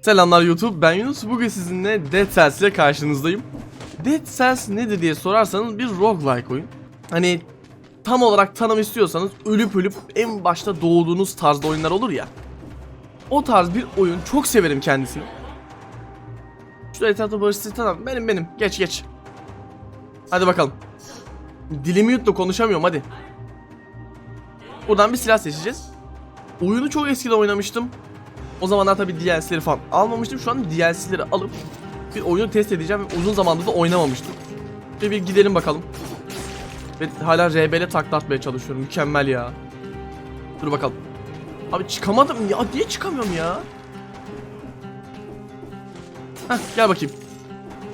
Selamlar YouTube, ben Yunus. Bugün sizinle Dead Cells ile karşınızdayım. Dead Cells nedir diye sorarsanız bir roguelike oyun. Hani tam olarak tanım istiyorsanız ölüp ölüp en başta doğduğunuz tarzda oyunlar olur ya. O tarz bir oyun. Çok severim kendisini. Şu etrafta barışsız tamam. Benim benim. Geç geç. Hadi bakalım. Dilimi yuttu konuşamıyorum hadi. Buradan bir silah seçeceğiz. Oyunu çok eskiden oynamıştım. O zamanlar tabi DLC'leri falan almamıştım. Şu an DLC'leri alıp bir oyunu test edeceğim. Uzun zamandır da oynamamıştım. Ve bir gidelim bakalım. Ve hala RB'le taklatmaya çalışıyorum. Mükemmel ya. Dur bakalım. Abi çıkamadım ya. Niye çıkamıyorum ya? Heh gel bakayım.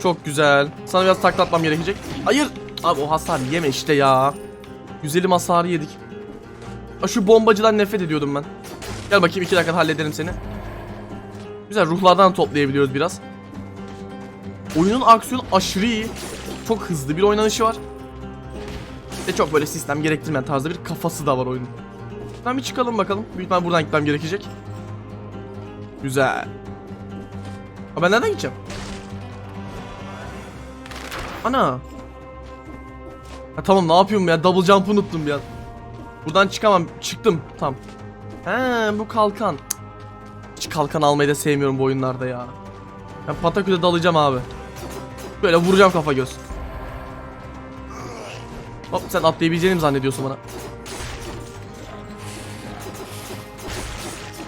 Çok güzel. Sana biraz taklatmam gerekecek. Hayır. Abi o hasar yeme işte ya. Güzelim hasarı yedik. Aa, şu bombacıdan nefret ediyordum ben. Gel bakayım iki dakikada hallederim seni. Güzel ruhlardan toplayabiliyoruz biraz. Oyunun aksiyonu aşırı iyi. Çok hızlı bir oynanışı var. Ve çok böyle sistem gerektirmeyen tarzda bir kafası da var oyunun. Buradan bir çıkalım bakalım. Büyük ihtimal buradan gitmem gerekecek. Güzel. Ha ben nereden gideceğim? Ana. Ha, tamam ne yapıyorum ya? Double jump unuttum bir an. Buradan çıkamam. Çıktım. Tamam. He bu kalkan. Hiç kalkan almayı da sevmiyorum bu oyunlarda ya. Ben pataküde dalacağım abi. Böyle vuracağım kafa göz. Hop sen atlayabileceğini mi zannediyorsun bana?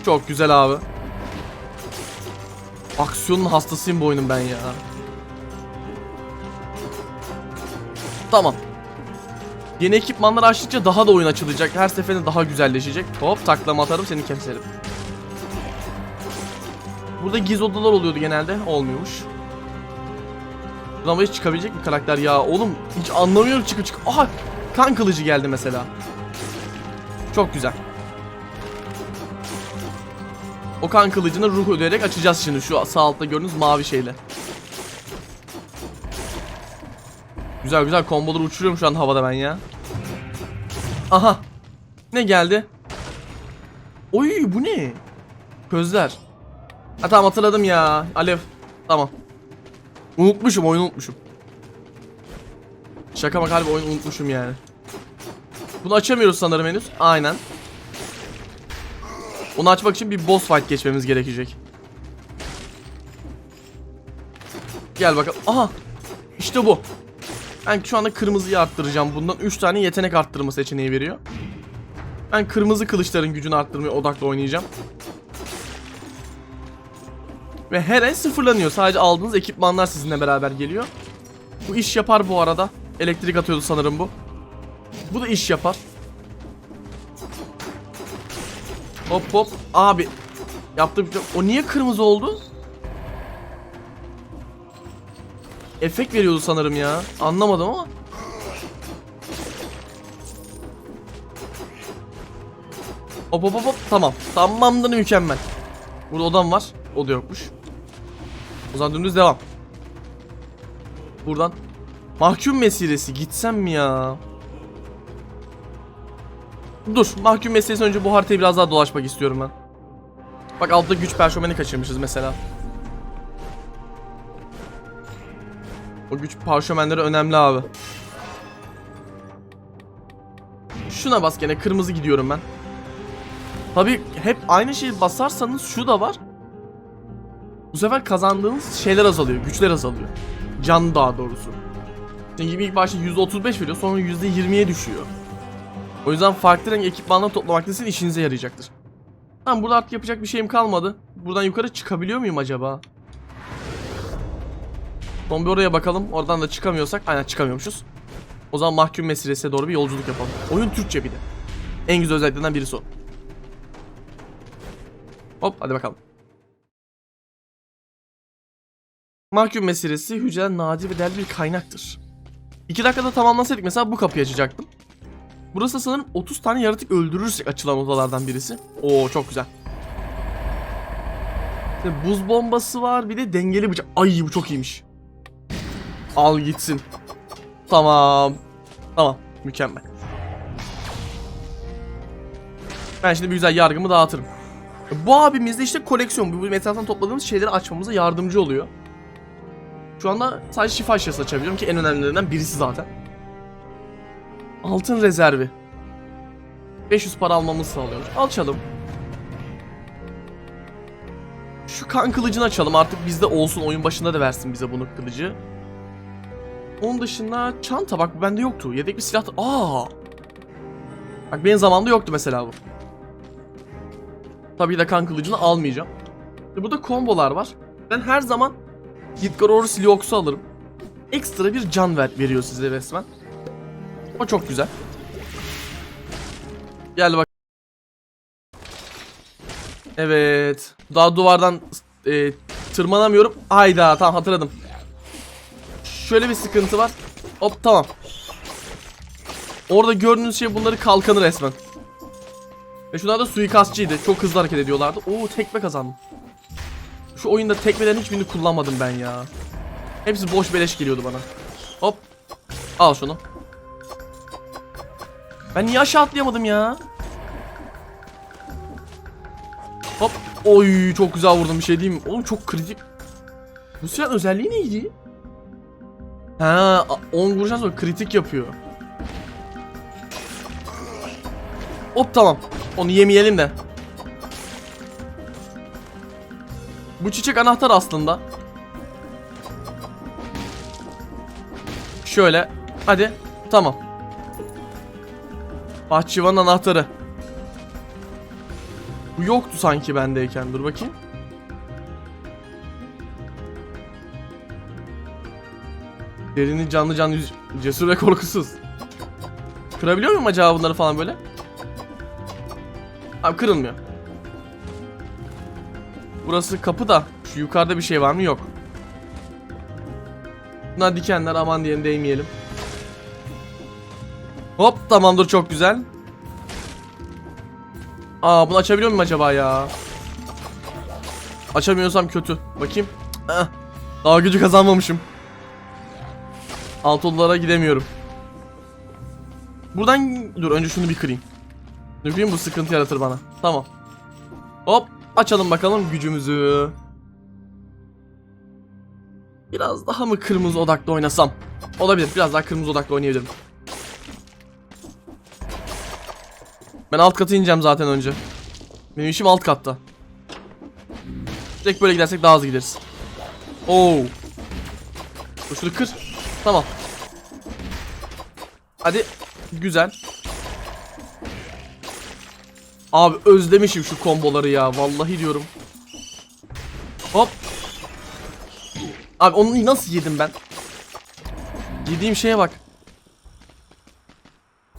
Çok güzel abi. Aksiyonun hastasıyım bu oyunun ben ya. Tamam. Yeni ekipmanlar açtıkça daha da oyun açılacak. Her seferinde daha güzelleşecek. Hop taklama atarım seni keserim. Burada giz odalar oluyordu genelde. Olmuyormuş. Buradan hiç çıkabilecek bir karakter ya. Oğlum hiç anlamıyorum çıkı çık. Aha kan kılıcı geldi mesela. Çok güzel. O kan kılıcını ruh ödeyerek açacağız şimdi şu sağ altta gördüğünüz mavi şeyle. Güzel güzel komboları uçuruyorum şu an havada ben ya. Aha. Ne geldi? Oy bu ne? Közler. Ha tamam hatırladım ya. Alev. Tamam. Unutmuşum oyunu unutmuşum. Şaka maka harbi oyunu unutmuşum yani. Bunu açamıyoruz sanırım henüz. Aynen. Onu açmak için bir boss fight geçmemiz gerekecek. Gel bakalım. Aha. İşte bu. Ben şu anda kırmızıyı arttıracağım. Bundan 3 tane yetenek arttırma seçeneği veriyor. Ben kırmızı kılıçların gücünü arttırmaya odaklı oynayacağım. Ve her el sıfırlanıyor. Sadece aldığınız ekipmanlar sizinle beraber geliyor. Bu iş yapar bu arada. Elektrik atıyordu sanırım bu. Bu da iş yapar. Hop hop. Abi. Yaptım. O niye kırmızı oldu? Efekt veriyordu sanırım ya. Anlamadım ama. Hop hop hop hop. Tamam. Tamamdır mükemmel. Burada odam var. O da yokmuş. O zaman dümdüz devam. Buradan. Mahkum meselesi gitsem mi ya? Dur. Mahkum meselesi önce bu haritayı biraz daha dolaşmak istiyorum ben. Bak altta güç perşomeni kaçırmışız mesela. O güç parşömenleri önemli abi. Şuna bas gene kırmızı gidiyorum ben. Tabi hep aynı şeyi basarsanız şu da var. Bu sefer kazandığınız şeyler azalıyor, güçler azalıyor. Can daha doğrusu. Çünkü ilk başta %35 veriyor sonra %20'ye düşüyor. O yüzden farklı renk ekipmanları toplamak da sizin işinize yarayacaktır. Tamam burada artık yapacak bir şeyim kalmadı. Buradan yukarı çıkabiliyor muyum acaba? Son bir oraya bakalım. Oradan da çıkamıyorsak. Aynen çıkamıyormuşuz. O zaman mahkum meselesine doğru bir yolculuk yapalım. Oyun Türkçe bir de. En güzel özelliklerinden birisi o. Hop hadi bakalım. Mahkum meselesi hücreden nadir ve değerli bir kaynaktır. 2 dakikada tamamlasaydık mesela bu kapıyı açacaktım. Burası sanırım 30 tane yaratık öldürürsek açılan odalardan birisi. Oo çok güzel. İşte buz bombası var bir de dengeli bıçak. Ay bu çok iyiymiş. Al gitsin. Tamam. Tamam. Mükemmel. Ben şimdi bir güzel yargımı dağıtırım. Bu abimiz de işte koleksiyon. Bu metalden topladığımız şeyleri açmamıza yardımcı oluyor. Şu anda sadece şifa şişesi açabiliyorum ki en önemlilerinden birisi zaten. Altın rezervi. 500 para almamızı sağlıyormuş. Açalım. Şu kan kılıcını açalım artık bizde olsun oyun başında da versin bize bunu kılıcı. Onun dışında çanta bak bu bende yoktu. Yedek bir silah. Aa! Bak benim zamanımda yoktu mesela bu. Tabii de kan kılıcını almayacağım. Burada kombolar var. Ben her zaman Gitgarorus Liox'u alırım. Ekstra bir can ver, veriyor size resmen. O çok güzel. Gel bak. Evet. Daha duvardan e, tırmanamıyorum. Hayda tamam hatırladım. Şöyle bir sıkıntı var. Hop tamam. Orada gördüğünüz şey bunları kalkanı resmen. Ve şunlar da suikastçıydı. Çok hızlı hareket ediyorlardı. Oo tekme kazandım. Şu oyunda tekmelerin hiçbirini kullanmadım ben ya. Hepsi boş beleş geliyordu bana. Hop. Al şunu. Ben niye aşağı atlayamadım ya? Hop. Oy çok güzel vurdum bir şey diyeyim? Oğlum çok kritik. Bu silahın özelliği neydi? Ha, 10 vuruştan sonra kritik yapıyor. Hop tamam. Onu yemeyelim de. Bu çiçek anahtar aslında. Şöyle. Hadi. Tamam. Bahçıvanın anahtarı. Bu yoktu sanki bendeyken. Dur bakayım. Derini canlı canlı cesur ve korkusuz. Kırabiliyor muyum acaba bunları falan böyle? Abi kırılmıyor. Burası kapı da. Şu yukarıda bir şey var mı? Yok. Bunlar dikenler aman diyelim değmeyelim. Hop tamamdır çok güzel. Aa bunu açabiliyor muyum acaba ya? Açamıyorsam kötü. Bakayım. Daha gücü kazanmamışım. Alt odalara gidemiyorum. Buradan dur önce şunu bir kırayım. Dur kırayım bu sıkıntı yaratır bana. Tamam. Hop açalım bakalım gücümüzü. Biraz daha mı kırmızı odaklı oynasam? Olabilir. Biraz daha kırmızı odaklı oynayabilirim. Ben alt kata ineceğim zaten önce. Benim işim alt katta. Direkt böyle gidersek daha hızlı gideriz. Oo. Dur şunu kır. Tamam. Hadi. Güzel. Abi özlemişim şu komboları ya. Vallahi diyorum. Hop. Abi onu nasıl yedim ben? Yediğim şeye bak.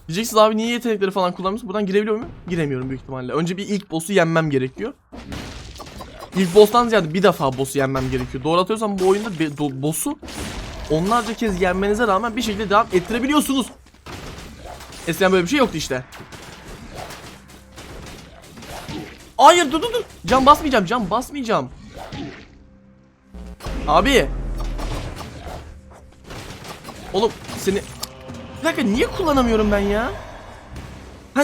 Diyeceksiniz abi niye yetenekleri falan kullanmıyorsun? Buradan girebiliyor muyum? Giremiyorum büyük ihtimalle. Önce bir ilk boss'u yenmem gerekiyor. İlk boss'tan ziyade bir defa boss'u yenmem gerekiyor. Doğru atıyorsam bu oyunda boss'u onlarca kez yenmenize rağmen bir şekilde devam ettirebiliyorsunuz. Eskiden böyle bir şey yoktu işte. Hayır dur dur dur. Cam basmayacağım cam basmayacağım. Abi. Oğlum seni... Bir dakika niye kullanamıyorum ben ya? Ha,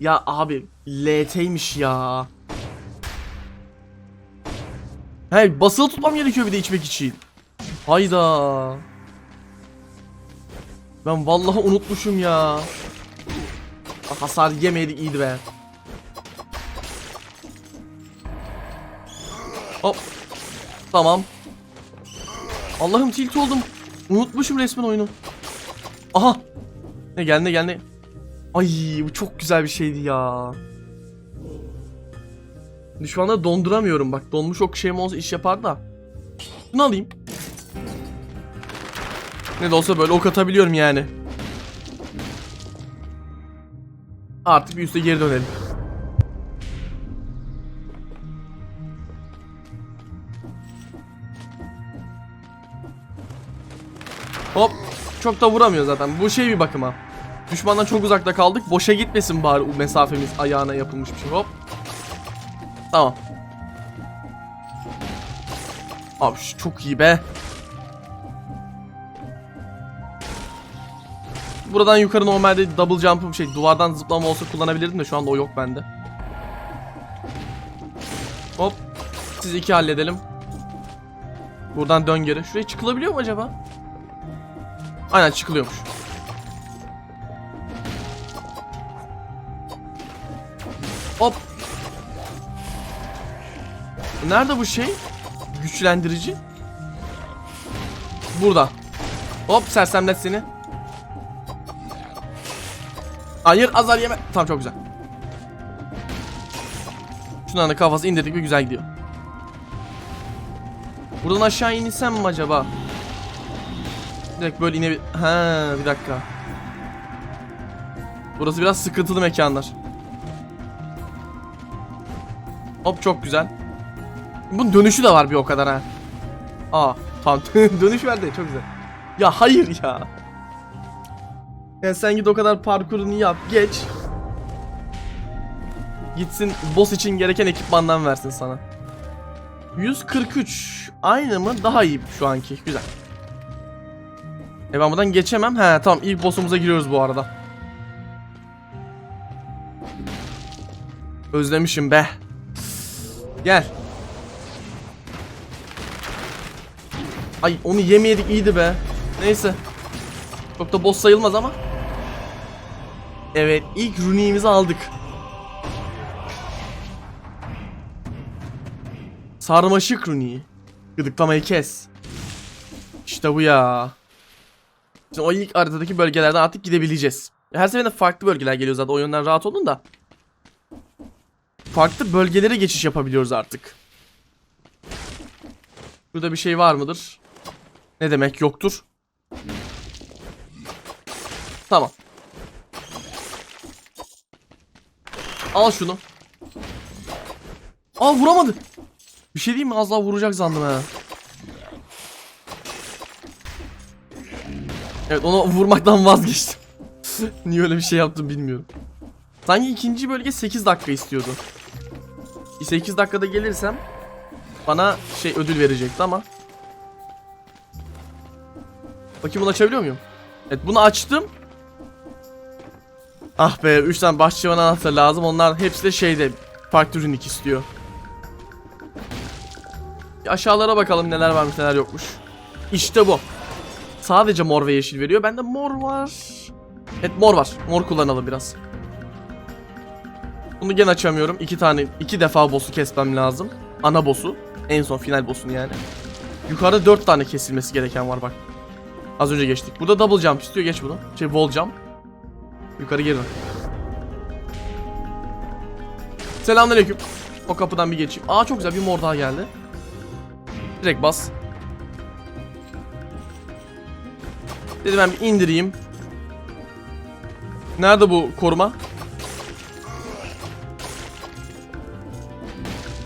ya abi LT'ymiş ya. Hey basılı tutmam gerekiyor bir de içmek için. Hayda. Ben vallahi unutmuşum ya. Hasar yemeydik iyiydi be. Hop. Tamam. Allah'ım tilt oldum. Unutmuşum resmen oyunu. Aha. Ne geldi geldi. Ay bu çok güzel bir şeydi ya. Şu anda donduramıyorum bak. Donmuş ok şeyim olsa iş yapar da. Bunu alayım. Ne de olsa böyle ok atabiliyorum yani. Artık bir üste geri dönelim. Hop. Çok da vuramıyor zaten. Bu şey bir bakıma. Düşmandan çok uzakta kaldık. Boşa gitmesin bari mesafemiz ayağına yapılmış bir şey. Hop. Tamam. Abi çok iyi be. Buradan yukarı normalde double jump'ım şey duvardan zıplama olsa kullanabilirdim de şu anda o yok bende. Siz iki halledelim. Buradan dön geri. Şuraya çıkılabiliyor mu acaba? Aynen çıkılıyormuş. Hop. Nerede bu şey? Güçlendirici. Burada. Hop sersemlet seni. Hayır azar yeme. Tamam çok güzel. Şunların da kafası indirdik ve güzel gidiyor. Buradan aşağı insem mi acaba? Direkt böyle inebil... Ha bir dakika. Burası biraz sıkıntılı mekanlar. Hop çok güzel. Bunun dönüşü de var bir o kadar ha. Aa tamam dönüş verdi çok güzel. Ya hayır ya. Ya sen git o kadar parkurunu yap geç. Gitsin boss için gereken ekipmandan versin sana. 143 aynı mı? Daha iyi şu anki. Güzel. E ben buradan geçemem. He tamam ilk boss'umuza giriyoruz bu arada. Özlemişim be. Gel. Ay onu yemeyedik iyiydi be. Neyse. Çok da boss sayılmaz ama. Evet ilk runiğimizi aldık. Sarmaşık runiği. Gıdıklamayı kes. İşte bu ya. Şimdi o ilk haritadaki bölgelerden artık gidebileceğiz. Her seferinde farklı bölgeler geliyor zaten o yönden rahat olun da. Farklı bölgelere geçiş yapabiliyoruz artık. Burada bir şey var mıdır? Ne demek yoktur? Tamam. Al şunu. Aa vuramadı. Bir şey diyeyim mi? Az daha vuracak sandım ha. Evet onu vurmaktan vazgeçtim. Niye öyle bir şey yaptım bilmiyorum. Sanki ikinci bölge 8 dakika istiyordu. 8 dakikada gelirsem bana şey ödül verecekti ama. Bakayım bunu açabiliyor muyum? Evet bunu açtım. Ah be 3 tane bahçıvan anahtarı lazım. Onlar hepsi de şeyde farklı ürünlük istiyor. Aşağılara bakalım neler varmış neler yokmuş. İşte bu. Sadece mor ve yeşil veriyor. Bende mor var. Evet mor var. Mor kullanalım biraz. Bunu gene açamıyorum. İki tane, iki defa boss'u kesmem lazım. Ana boss'u. En son final boss'unu yani. Yukarıda dört tane kesilmesi gereken var bak. Az önce geçtik. Burada double jump istiyor. Geç bunu. Şey wall jump. Yukarı geri dön. Selamünaleyküm. O kapıdan bir geçeyim. Aa çok güzel bir mor daha geldi. Direkt bas. Dedim ben bir indireyim. Nerede bu koruma?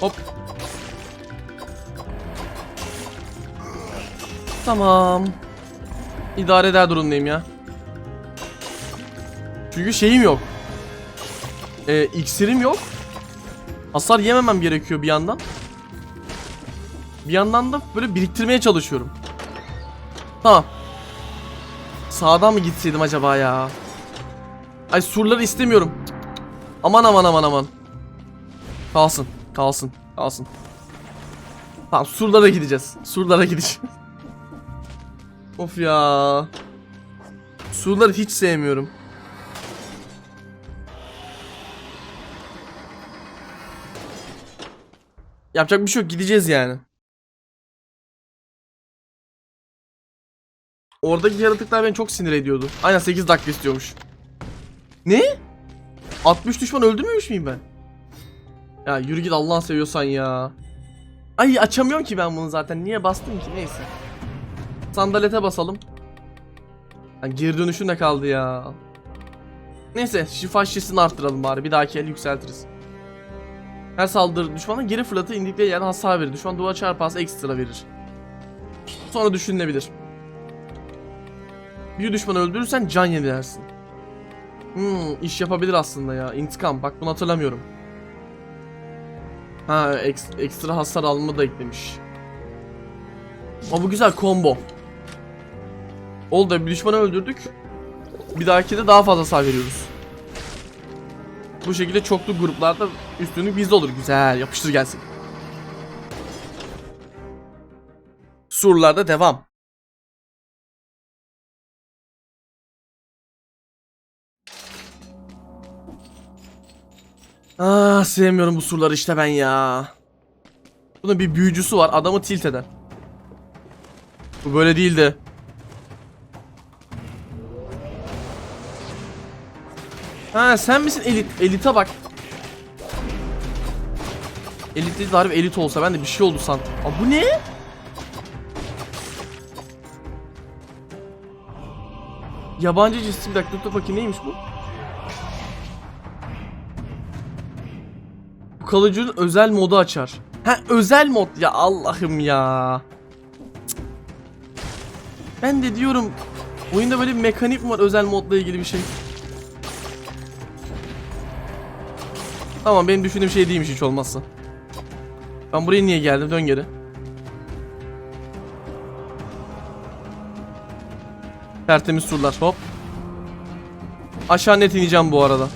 Hop. Tamam. İdare eder durumdayım ya. Çünkü şeyim yok. Ee, iksirim yok. Hasar yememem gerekiyor bir yandan. Bir yandan da böyle biriktirmeye çalışıyorum. Tamam. Sağdan mı gitseydim acaba ya? Ay surları istemiyorum. Aman aman aman aman. Kalsın. Kalsın. Kalsın. Tamam surlara gideceğiz. Surlara gideceğiz. of ya. Surları hiç sevmiyorum. Yapacak bir şey yok. Gideceğiz yani. Oradaki yaratıklar beni çok sinir ediyordu. Aynen 8 dakika istiyormuş. Ne? 60 düşman öldürmemiş miyim ben? Ya yürü git Allah'ını seviyorsan ya. Ay açamıyorum ki ben bunu zaten. Niye bastım ki? Neyse. Sandalete basalım. Yani geri dönüşün de kaldı ya. Neyse şifa şişesini arttıralım bari. Bir dahaki el yükseltiriz. Her saldırı düşmanın geri fırlatı indikleri yerden hasar verir. Düşman duvar çarparsa ekstra verir. Sonra düşünülebilir. Bir düşmanı öldürürsen can yenilersin. Hmm, iş yapabilir aslında ya. İntikam. Bak bunu hatırlamıyorum. Ha, eks- ekstra hasar alma da eklemiş. Ama bu güzel combo. Oldu bir düşmanı öldürdük. Bir dahaki de daha fazla hasar veriyoruz. Bu şekilde çoklu gruplarda üstünlük bizde olur. Güzel. Yapıştır gelsin. Surlarda devam. Ah sevmiyorum bu surları işte ben ya. Bunun bir büyücüsü var adamı tilt eder. Bu böyle değildi. Ha sen misin elit? Elite bak. Elit değil de harbi elit olsa ben de bir şey oldu sandım. Aa bu ne? Yabancı cinsi bir dakika dur bakayım neymiş bu? Kalıcının özel modu açar. Ha özel mod ya Allah'ım ya. Ben de diyorum oyunda böyle bir mekanik mi var özel modla ilgili bir şey. Tamam benim düşündüğüm şey değilmiş hiç olmazsa. Ben buraya niye geldim? Dön geri. Tertemiz surlar hop. Aşağı net ineceğim bu arada.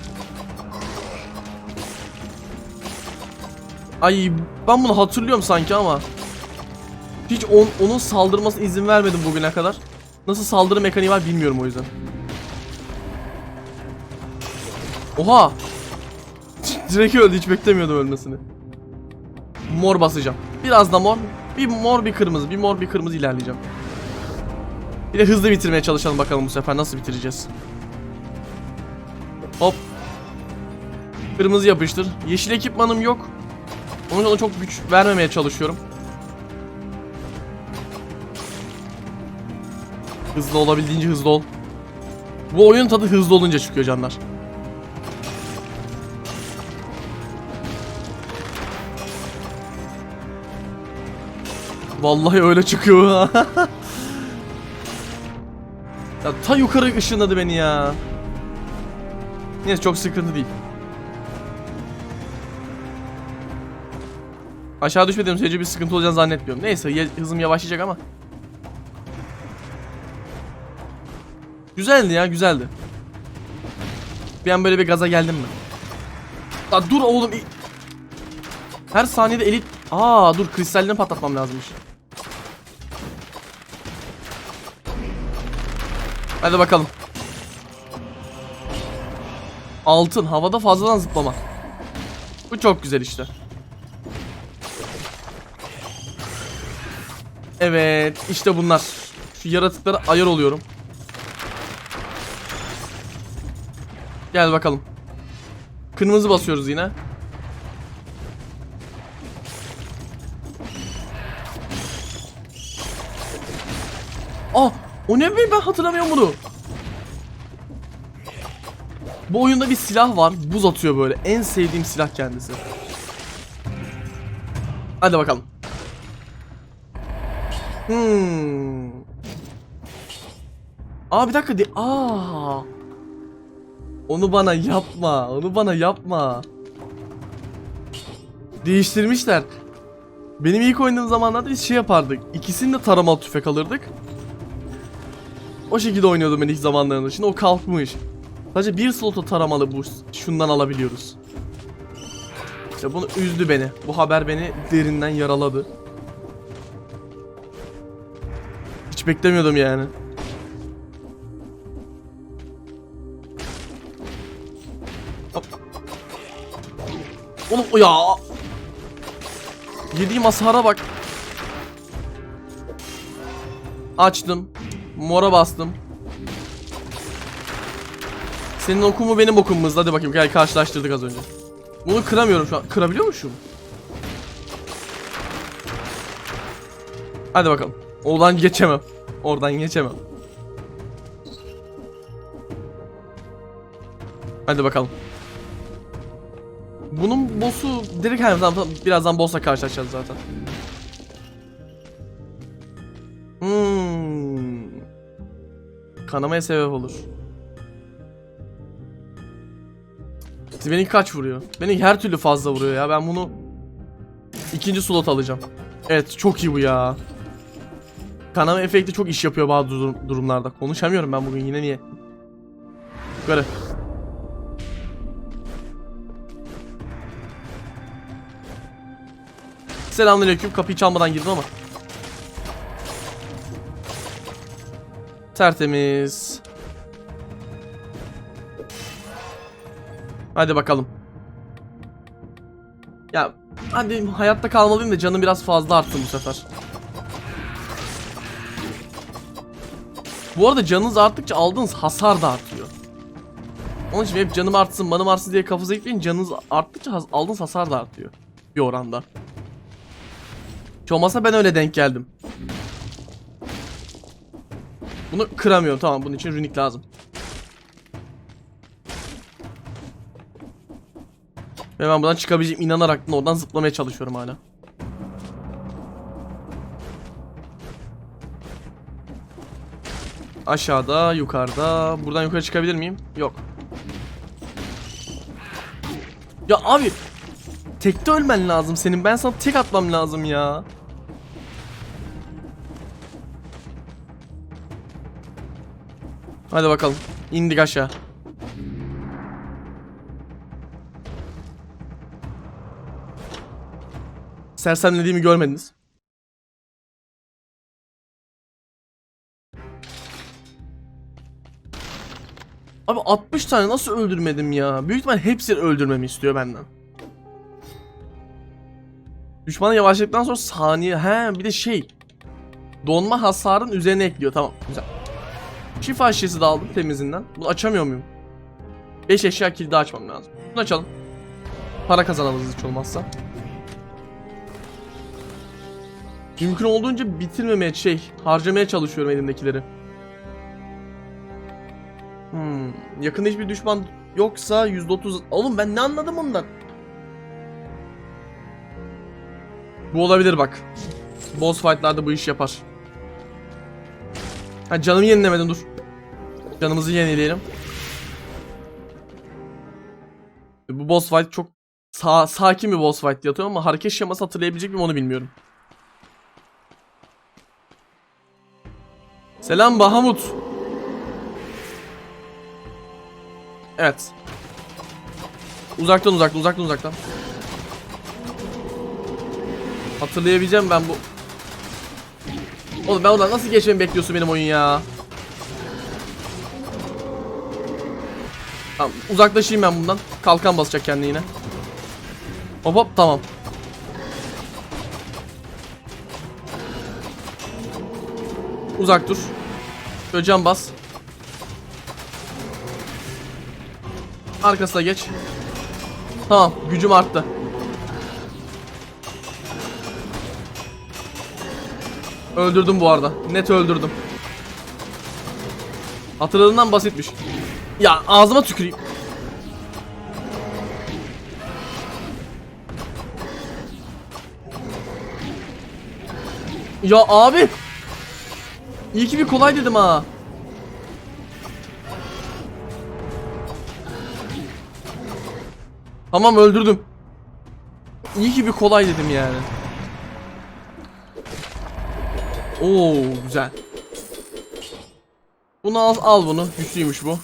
Ay ben bunu hatırlıyorum sanki ama. Hiç on, onun saldırmasına izin vermedim bugüne kadar. Nasıl saldırı mekaniği var bilmiyorum o yüzden. Oha! Direkt öldü hiç beklemiyordum ölmesini. Mor basacağım. Biraz da mor. Bir mor bir kırmızı. Bir mor bir kırmızı ilerleyeceğim. Bir de hızlı bitirmeye çalışalım bakalım bu sefer nasıl bitireceğiz. Hop. Kırmızı yapıştır. Yeşil ekipmanım yok. Onun için ona çok güç vermemeye çalışıyorum. Hızlı olabildiğince hızlı ol. Bu oyun tadı hızlı olunca çıkıyor canlar. Vallahi öyle çıkıyor. ya ta yukarı ışınladı beni ya. Neyse çok sıkıntı değil. Aşağı düşmediğim sürece bir sıkıntı olacağını zannetmiyorum. Neyse hızım yavaşlayacak ama. Güzeldi ya güzeldi. Bir an böyle bir gaza geldim mi? Aa, dur oğlum. Her saniyede elit... Aa dur kristallerini patlatmam lazımmış. Hadi bakalım. Altın havada fazladan zıplama. Bu çok güzel işte. Evet işte bunlar. Şu yaratıklara ayar oluyorum. Gel bakalım. Kırmızı basıyoruz yine. Ah o ne be ben hatırlamıyorum bunu. Bu oyunda bir silah var. Buz atıyor böyle. En sevdiğim silah kendisi. Hadi bakalım. Hmm. Aa bir dakika. Aa. Onu bana yapma. Onu bana yapma. Değiştirmişler. Benim ilk oynadığım zamanlarda biz şey yapardık. İkisini de taramalı tüfek alırdık. O şekilde oynuyordum ben ilk zamanlarında. Şimdi o kalkmış. Sadece bir slota taramalı bu şundan alabiliyoruz. İşte bunu üzdü beni. Bu haber beni derinden yaraladı. Hiç beklemiyordum yani. Oğlum ya. Yediğim hasara bak. Açtım. Mora bastım. Senin okun mu benim okum mu? Hadi bakayım gel karşılaştırdık az önce. Bunu kıramıyorum şu an. Kırabiliyormuşum. Hadi bakalım. Oradan geçemem. Oradan geçemem. Hadi bakalım. Bunun boss'u direkt hani tamam, birazdan boss'la karşılaşacağız zaten. Hmm. Kanamaya sebep olur. Beni kaç vuruyor? Beni her türlü fazla vuruyor ya. Ben bunu ikinci slot alacağım. Evet çok iyi bu ya. Kanama efekti çok iş yapıyor bazı durum- durumlarda. Konuşamıyorum ben bugün yine niye? Yukarı. Selamünaleyküm. Kapıyı çalmadan girdim ama. Tertemiz. Hadi bakalım. Ya hadi hayatta kalmalıyım da canım biraz fazla arttı bu sefer. Bu arada canınız arttıkça aldığınız hasar da artıyor. Onun için hep canım artsın, manım artsın diye kafanıza yükleyin. Canınız arttıkça aldığınız hasar da artıyor. Bir oranda. Hiç olmazsa ben öyle denk geldim. Bunu kıramıyorum tamam bunun için runik lazım. Ve ben buradan çıkabileceğim inanarak oradan zıplamaya çalışıyorum hala. Aşağıda, yukarıda. Buradan yukarı çıkabilir miyim? Yok. Ya abi tekte ölmen lazım senin. Ben sana tek atmam lazım ya. Hadi bakalım. İndik aşağı. Sersemlediğimi görmediniz. Abi 60 tane nasıl öldürmedim ya? Büyük ihtimal hepsini öldürmemi istiyor benden. Düşmanı yavaşladıktan sonra saniye. He bir de şey. Donma hasarın üzerine ekliyor. Tamam güzel. Şifa şişesi de aldım temizinden. Bunu açamıyor muyum? 5 eşya kilidi açmam lazım. Bunu açalım. Para kazanalım hiç olmazsa. Mümkün olduğunca bitirmemeye şey, harcamaya çalışıyorum elimdekileri. Hmm, yakında hiçbir düşman yoksa %30... Oğlum ben ne anladım ondan? Bu olabilir bak. Boss fight'larda bu iş yapar. Ha canımı yenilemedim dur. Canımızı yenileyelim. Bu boss fight çok sa sakin bir boss fight diye ama hareket şeması hatırlayabilecek miyim onu bilmiyorum. Selam Bahamut. Evet. Uzaktan uzaktan uzaktan uzaktan. Hatırlayabileceğim ben bu. Oğlum ben oradan nasıl geçmemi bekliyorsun benim oyun ya? Tamam uzaklaşayım ben bundan. Kalkan basacak kendi yine. Hop hop tamam. Uzak dur. Şöyle bas. Arkasına geç. Tamam gücüm arttı. Öldürdüm bu arada. Net öldürdüm. Hatırladığından basitmiş. Ya ağzıma tüküreyim. Ya abi. İyi ki bir kolay dedim ha. Tamam öldürdüm. İyi ki bir kolay dedim yani. Oo güzel. Bunu al, al bunu. Güçlüymüş bu.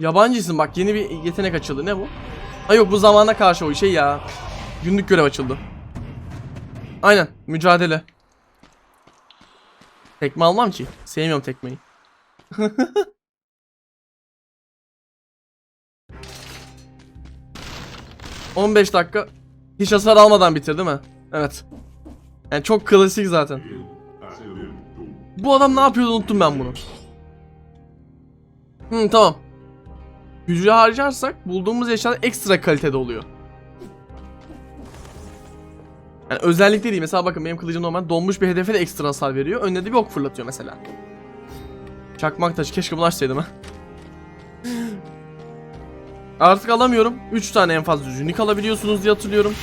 Yabancısın bak yeni bir yetenek açıldı. Ne bu? Ha yok bu zamana karşı o şey ya. Günlük görev açıldı. Aynen mücadele. Tekme almam ki. Sevmiyorum tekmeyi. ...15 dakika... ...hiç hasar almadan bitir değil mi? Evet. Yani çok klasik zaten. Bu adam ne yapıyordu unuttum ben bunu. Hı tamam. Gücü harcarsak bulduğumuz eşyalar ekstra kalitede oluyor. Yani özellikle değil. Mesela bakın benim kılıcım normal donmuş bir hedefe de ekstra hasar veriyor. Önüne de bir ok fırlatıyor mesela. Çakmak taşı. Keşke bunu açsaydım ha. Artık alamıyorum. 3 tane en fazla unik alabiliyorsunuz diye hatırlıyorum.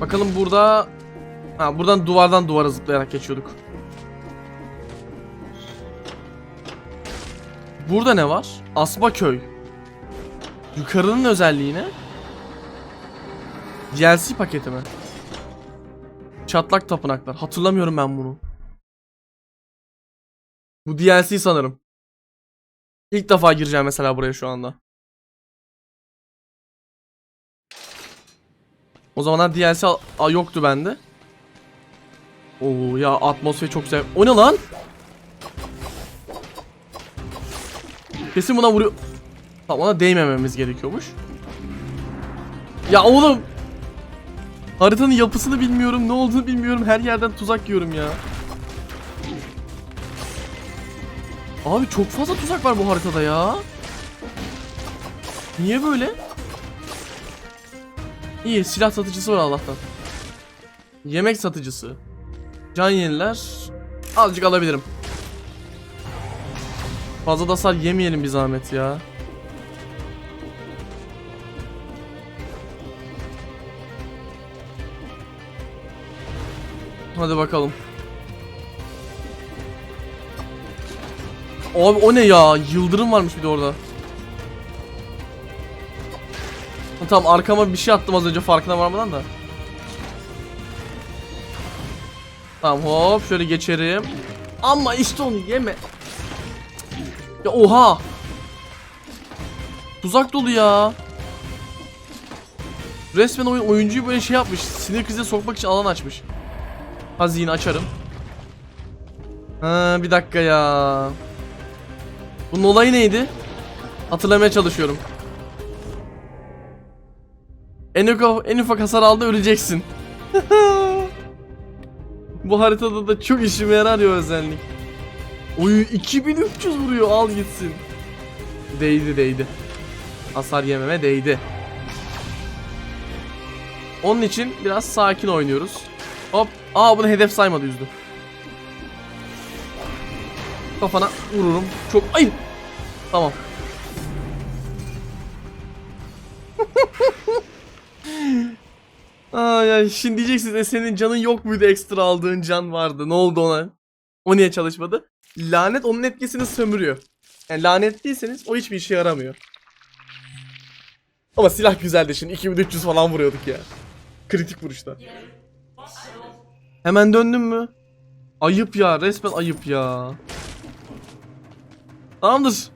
Bakalım burada... Ha buradan duvardan duvara zıplayarak geçiyorduk. Burada ne var? Asma köy. Yukarının özelliği ne? DLC paketi mi? Çatlak tapınaklar. Hatırlamıyorum ben bunu. Bu DLC sanırım. İlk defa gireceğim mesela buraya şu anda. O zamanlar DLC yoktu bende. Oo ya atmosfer çok güzel. O ne lan? Kesin buna vuruyor. Tamam ona değmememiz gerekiyormuş. Ya oğlum. Haritanın yapısını bilmiyorum, ne olduğunu bilmiyorum. Her yerden tuzak yiyorum ya. Abi çok fazla tuzak var bu haritada ya. Niye böyle? İyi silah satıcısı var Allah'tan. Yemek satıcısı. Can yeniler. Azıcık alabilirim. Fazla da hasar yemeyelim bir zahmet ya. Hadi bakalım. Abi o ne ya? Yıldırım varmış bir de orada. Tamam arkama bir şey attım az önce farkına varmadan da. Tamam hop şöyle geçerim. Ama işte onu yeme. Ya oha. Tuzak dolu ya. Resmen oyun oyuncuyu böyle şey yapmış. Sinir krizine sokmak için alan açmış. Hazine açarım. Ha bir dakika ya. Bunun olayı neydi? Hatırlamaya çalışıyorum. En ufak, en ufak hasar aldı öleceksin. Bu haritada da çok işime yarar ya özellik. Oy 2300 vuruyor al gitsin. Değdi değdi. Hasar yememe değdi. Onun için biraz sakin oynuyoruz. Hop. Aa bunu hedef saymadı yüzdü. Kafana vururum. Çok ay. Tamam. Ay ay şimdi diyeceksiniz e senin canın yok muydu ekstra aldığın can vardı. Ne oldu ona? O niye çalışmadı? Lanet onun etkisini sömürüyor. Yani lanet değilseniz o hiçbir işe yaramıyor. Ama silah güzeldi şimdi 2300 falan vuruyorduk ya. Kritik vuruşta. Hemen döndün mü? Ayıp ya resmen ayıp ya. Tamamdır.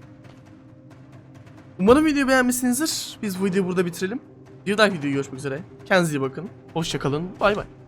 Umarım videoyu beğenmişsinizdir. Biz bu videoyu burada bitirelim. Bir dahaki videoda görüşmek üzere. Kendinize iyi bakın. Hoşçakalın. Bay bay.